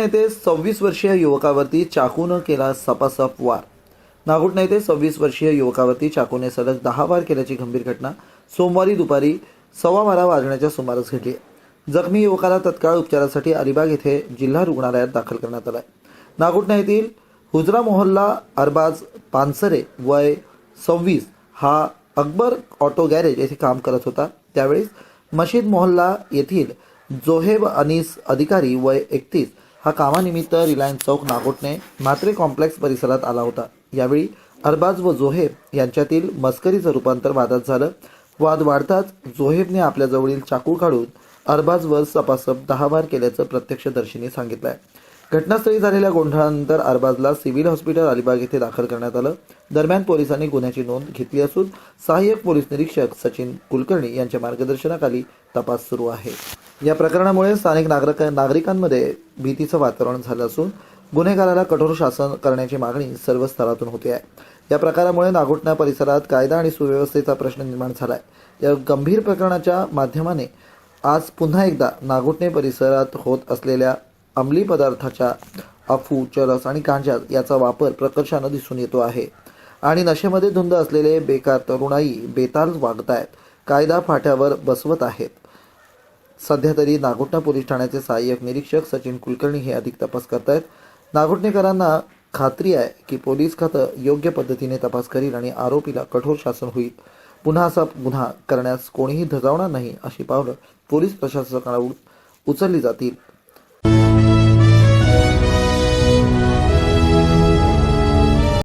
येथे सव्वीस वर्षीय युवकावरती चाकूनं केला सपासप वार. नागोटणा येथे सव्वीस वर्षीय युवकावरती चाकूने सलग दहा वार केल्याची गंभीर घटना सोमवारी दुपारी सव्वा बारा वाजण्याच्या सुमारास घडली जखमी युवकाला तत्काळ उपचारासाठी अलिबाग येथे जिल्हा रुग्णालयात दाखल करण्यात आलाय. नागोटणा येथील हुजरा मोहल्ला अरबाज पानसरे वय सव्वीस हा अकबर ऑटो गॅरेज येथे काम करत होता. त्यावेळेस मशीद मोहल्ला येथील जोहेब अनीस अधिकारी वय एकतीस हा कामानिमित्त रिलायन्स चौक नागोटणे म्हात्रे कॉम्प्लेक्स परिसरात आला होता. यावेळी अरबाज व जोहेब यांच्यातील मस्करीचं रूपांतर वादात झालं. वाद वाढताच जोहेबने आपल्याजवळील चाकू काढून अरबाजवर सपासप दहा वार केल्याचं प्रत्यक्षदर्शींनी आहे घटनास्थळी झालेल्या गोंधळानंतर अरबाजला सिव्हिल हॉस्पिटल अलिबाग येथे दाखल करण्यात आलं. दरम्यान पोलिसांनी गुन्ह्याची नोंद घेतली असून सहाय्यक पोलीस निरीक्षक सचिन कुलकर्णी यांच्या मार्गदर्शनाखाली तपास सुरू आहे. या प्रकरणामुळे स्थानिक नागरिक नागरिकांमध्ये भीतीचं वातावरण झालं असून गुन्हेगाराला कठोर शासन करण्याची मागणी सर्व स्तरातून होते आहे. या प्रकारामुळे नागोटणा परिसरात कायदा आणि सुव्यवस्थेचा प्रश्न निर्माण झाला आहे या गंभीर प्रकरणाच्या माध्यमाने आज पुन्हा एकदा नागोटणे परिसरात होत असलेल्या अंमली पदार्थाच्या अफू चरस आणि गांजा याचा वापर प्रकर्षानं दिसून येतो आहे. आणि नशेमध्ये धुंद असलेले बेकार तरुणाई बेताल वागत आहेत कायदा फाट्यावर बसवत आहेत. सध्या तरी नागोटणा पोलीस ठाण्याचे सहाय्यक निरीक्षक सचिन कुलकर्णी हे अधिक तपास करतायत. नागोटणेकरांना खात्री आहे की पोलीस खातं योग्य पद्धतीने तपास करील आणि आरोपीला कठोर शासन होईल. पुन्हा असा गुन्हा करण्यास कोणीही धजावणार नाही अशी पावलं पोलीस प्रशासनाकडून उचलली जातील.